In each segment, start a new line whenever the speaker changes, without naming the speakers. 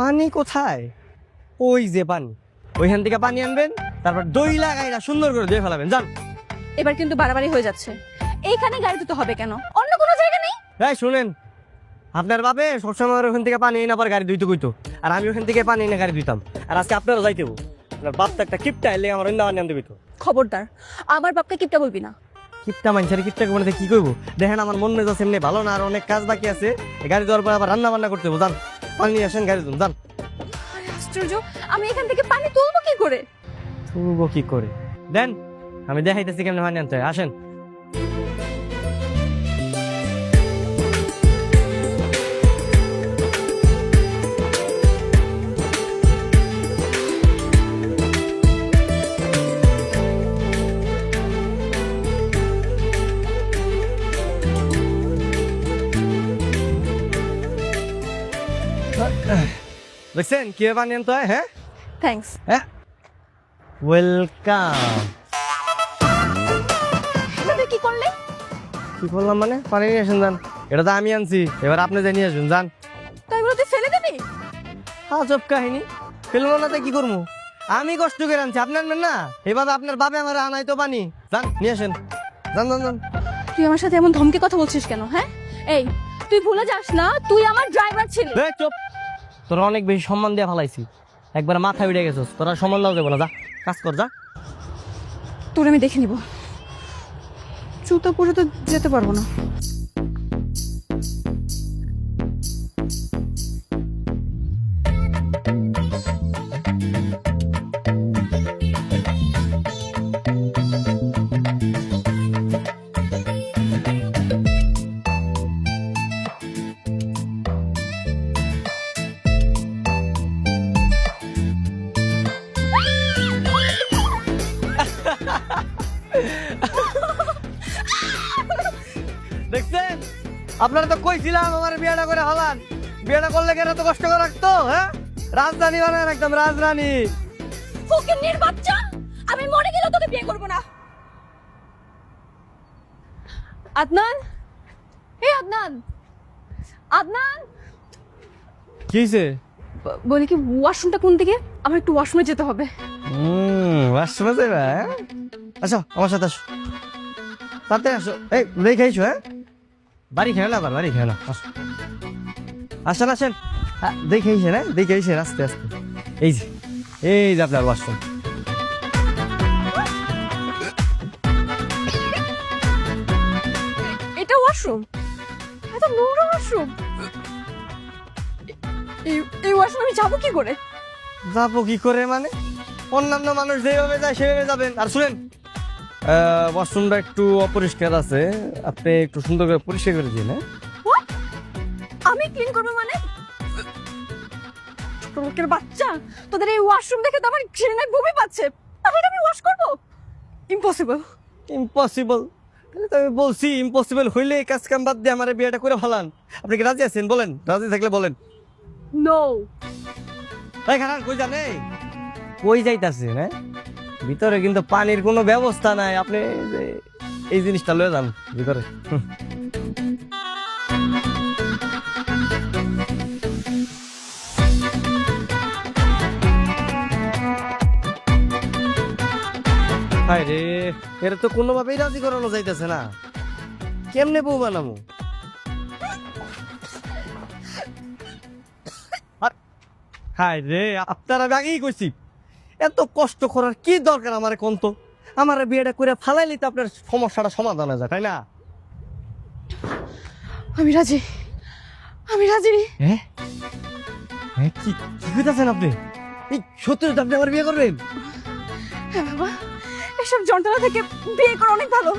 পানি কোথায়? ওই যে পানি। ওইখান থেকে পানি আনবেন তারপর দই লাগাইরা সুন্দর করে ধুয়ে ফেলাবেন যান।
এবার কিন্তু বাড়াবাড়ি হয়ে যাচ্ছে। এইখানে গাড়ি দিতে হবে কেন? অন্য কোনো জায়গা নেই?
এই শুনেন। আপনার বাপে সবসময় ওখান থেকে পানি এনে পর গাড়ি ধুইতে কইতো। আর আমি ওখান থেকে পানি এনে গাড়ি ধুইতাম। আর আজকে আপনারও যাইতে। আপনার বাপ তো একটা কিপটা এলে আমার অন্য আনতে কইতো
খবরদার আমার বাপকে কিপটা বলবি না।
কিপটা মানুষের কিপটা করে কি করব দেখেন আমার মন মেজাজ এমনি ভালো না আর অনেক কাজ বাকি আছে। গাড়ি দেওয়ার পর আবার রান্না বান্না করতে হব যান। পানি নিয়ে আসেন গাড়ি ধুন যান।
আশ্চর্য আমি এখান থেকে পানি তুলবো কি করে?
তুলবো কি করে? দেন আমি দেখাইতেছি কেমন পানি আনতে হয়। আসেন। দেখছেন কীভাবে পানি আনতে হয়
থ্যাঙ্কস
হ্যাঁ ওয়েলকাম
কি করলে?
কি করলাম মানে? পানি নিয়ে আসেন যান। এটা তো আমি আনছি। এবার আপনি জানিয়ে আসুন যান।
তাই বলে তুই ফেলে দিবি?
আজব কাহিনী। ফেলব না তো কি করব? আমি কষ্ট করে আনছি আপনি আনবেন না? এভাবে আপনার বাপে আমার আনাই তো পানি। যান নিয়ে আসেন। যান যান যান।
তুই আমার সাথে এমন ধমকে কথা বলছিস কেন হ্যাঁ? এই তুই ভুলে যাস না তুই আমার ড্রাইভার ছিলি।
চুপ। তোরা অনেক বেশি সম্মান দিয়ে ফেলাইছি। একবার মাথা উঠে গেছিস, তোরা সম্মান দেওয়া দেবো না যা, কাজ কর, যা।
তোর আমি দেখে নিব। জুতো পরে তো যেতে পারব না।
দেখছেন? আপনারা তো কইছিলাম আমার বিয়েটা করে হলান বিয়েটা করলে কেন এত কষ্ট করে রাখতো হ্যাঁ? রাজধানী বানায় একদম রাজধানী।
ফকিন্নির বাচ্চা আমি মরে গেলেও তোকে বিয়ে করব না। আদনান? এই আদনান। আদনান?
কি হয়েছে
বলি কি ওয়াশরুমটা কোন দিকে? আমার একটু ওয়াশরুমে যেতে হবে।
হুম বাসনা যাবে হ্যাঁ? আসো আমার সাথে আসো। তাতে আসো। এই দেখে আইসো হ্যাঁ? বাড়ি খেয়ে না বাড়ি খেয়ে না আসো। আসেন আসেন। হ্যাঁ, দেখে আইসেন হ্যাঁ? দেখে আইসেন আস্তে আস্তে। এই যে এই যে আপনার ওয়াশরুম
এটা ওয়াশরুম এত নোংরা ওয়াশরুম এই এই ওয়াশরুম আমি যাব কি করে?
যাব কি করে মানে? অন্যান্য মানুষ যেভাবে যায় সেভাবে যাবেন। আর শুনেন ওয়াশরুমটা একটু অপরিষ্কার আছে। আপনি একটু সুন্দর করে পরিষ্কার করে দিন হ্যাঁ?
আমি ক্লিন করব মানে? লোকের বাচ্চা তোদের এই ওয়াশরুম দেখে তো আমার ঘৃণায় বমি পাচ্ছে। তাহলে আমি ওয়াশ করব? ইম্পসিবল
ইম্পসিবল তাহলে তো আমি বলছি ইম্পসিবল হইলে কাজ কাম বাদ দিয়ে আমার বিয়েটা করে ফেলান। আপনি কি রাজি আছেন? বলেন রাজি থাকলে বলেন।
নো
এই খারাপ কই জানে কই যাইতাছে হ্যাঁ? ভিতরে কিন্তু পানির কোনো ব্যবস্থা নাই। আপনি এই জিনিসটা লয়ে যান ভিতরে। হায় রে, এরা তো কোনোভাবেই রাজি করানো যাইতেছে না। কেমনে বউ বানামু? হায় রে, আপনারা আগেই কইছি এত কষ্ট করার কি দরকার আমার কোন তো? আমার বিয়েটা করে ফালাইলে তো আপনার সমস্যাটা সমাধান হয়ে যায় তাই না?
আমি রাজি। আমি রাজি।
হ্যাঁ হ্যাঁ কি কি কইতাছেন আপনি? এই সত্যি সত্যি আপনি আমার বিয়ে করবেন?
হ্যাঁ বাবা এসব যন্ত্রণা থেকে বিয়ে করা অনেক ভালো।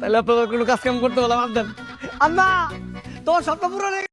তাহলে আপনারা কোনো কাজ কাম করতে বললাম আপনার আম্মা তোমার স্বপ্ন পূরণ